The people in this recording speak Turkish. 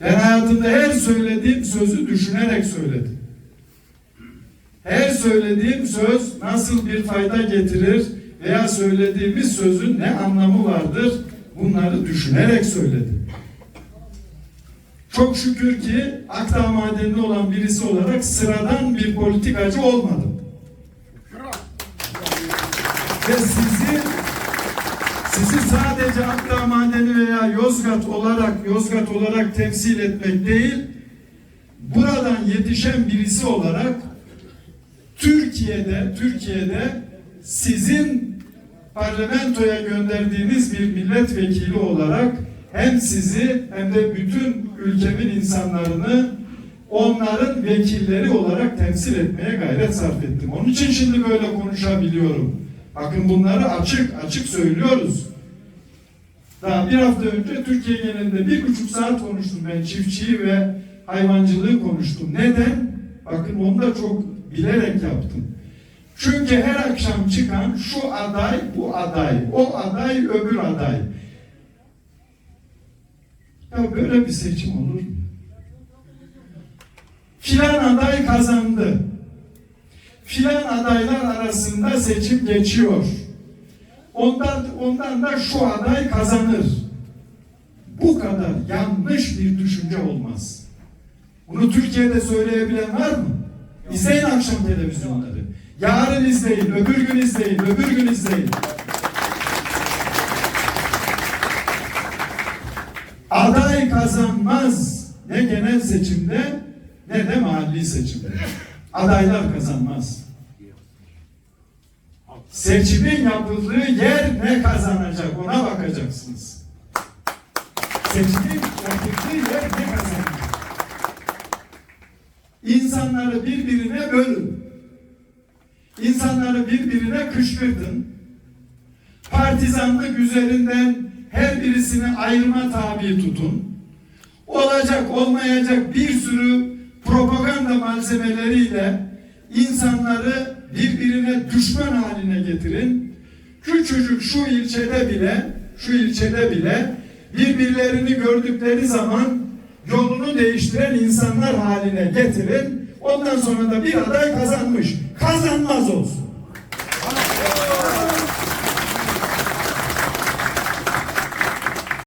Ben hayatımda her söylediğim sözü düşünerek söyledim. Her söylediğim söz nasıl bir fayda getirir veya söylediğimiz sözün ne anlamı vardır bunları düşünerek söyledim. Çok şükür ki Akdağ Madeni'nde olan birisi olarak sıradan bir politikacı olmadım. Ve sizi sizi sadece Akdağ veya Yozgat olarak Yozgat olarak temsil etmek değil, buradan yetişen birisi olarak Türkiye'de Türkiye'de sizin parlamentoya gönderdiğiniz bir milletvekili olarak hem sizi hem de bütün ülkemin insanlarını onların vekilleri olarak temsil etmeye gayret sarf ettim. Onun için şimdi böyle konuşabiliyorum. Bakın bunları açık açık söylüyoruz. Daha bir hafta önce Türkiye genelinde bir buçuk saat konuştum ben çiftçiyi ve hayvancılığı konuştum. Neden? Bakın onu da çok bilerek yaptım. Çünkü her akşam çıkan şu aday, bu aday, o aday, öbür aday. Ya böyle bir seçim olur mu? Filan aday kazandı. Filan adaylar arasında seçim geçiyor. Ondan, ondan da şu aday kazanır. Bu kadar yanlış bir düşünce olmaz. Bunu Türkiye'de söyleyebilen var mı? İzleyin akşam televizyonları. Yarın izleyin, öbür gün izleyin, öbür gün izleyin. Aday kazanmaz ne genel seçimde ne de mahalli seçimde. Adaylar kazanmaz. Seçimin yapıldığı yer ne kazanacak ona bakacaksınız. Seçimin yapıldığı yer ne kazanacak? İnsanları birbirine bölün. İnsanları birbirine kışkırtın. Partizanlık üzerinden her birisini ayrıma tabi tutun. Olacak olmayacak bir sürü propaganda malzemeleriyle insanları birbirine düşman haline getirin. Küçücük şu ilçede bile, şu ilçede bile birbirlerini gördükleri zaman yolunu değiştiren insanlar haline getirin. Ondan sonra da bir aday kazanmış. Kazanmaz olsun.